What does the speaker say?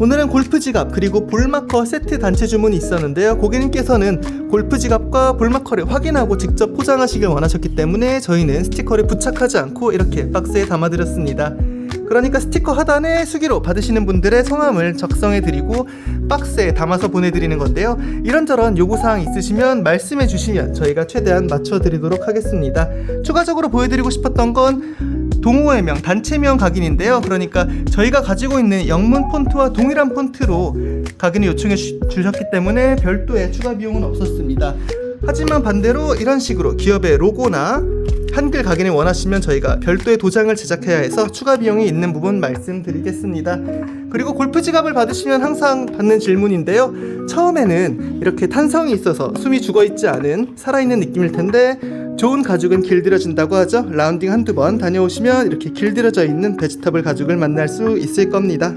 오늘은 골프 지갑 그리고 볼마커 세트 단체 주문이 있었는데요. 고객님께서는 골프 지갑과 볼마커를 확인하고 직접 포장하시길 원하셨기 때문에 저희는 스티커를 부착하지 않고 이렇게 박스에 담아드렸습니다. 그러니까 스티커 하단에 수기로 받으시는 분들의 성함을 적성해드리고 박스에 담아서 보내드리는 건데요. 이런저런 요구사항 있으시면 말씀해 주시면 저희가 최대한 맞춰드리도록 하겠습니다. 추가적으로 보여드리고 싶었던 건 동호회명, 단체명 각인인데요. 그러니까 저희가 가지고 있는 영문 폰트와 동일한 폰트로 각인을 요청해 주, 주셨기 때문에 별도의 추가 비용은 없었습니다. 하지만 반대로 이런 식으로 기업의 로고나 한글 각인을 원하시면 저희가 별도의 도장을 제작해야 해서 추가 비용이 있는 부분 말씀드리겠습니다. 그리고 골프 지갑을 받으시면 항상 받는 질문인데요. 처음에는 이렇게 탄성이 있어서 숨이 죽어 있지 않은 살아있는 느낌일 텐데 좋은 가죽은 길들여진다고 하죠. 라운딩 한두 번 다녀오시면 이렇게 길들여져 있는 베지터블 가죽을 만날 수 있을 겁니다.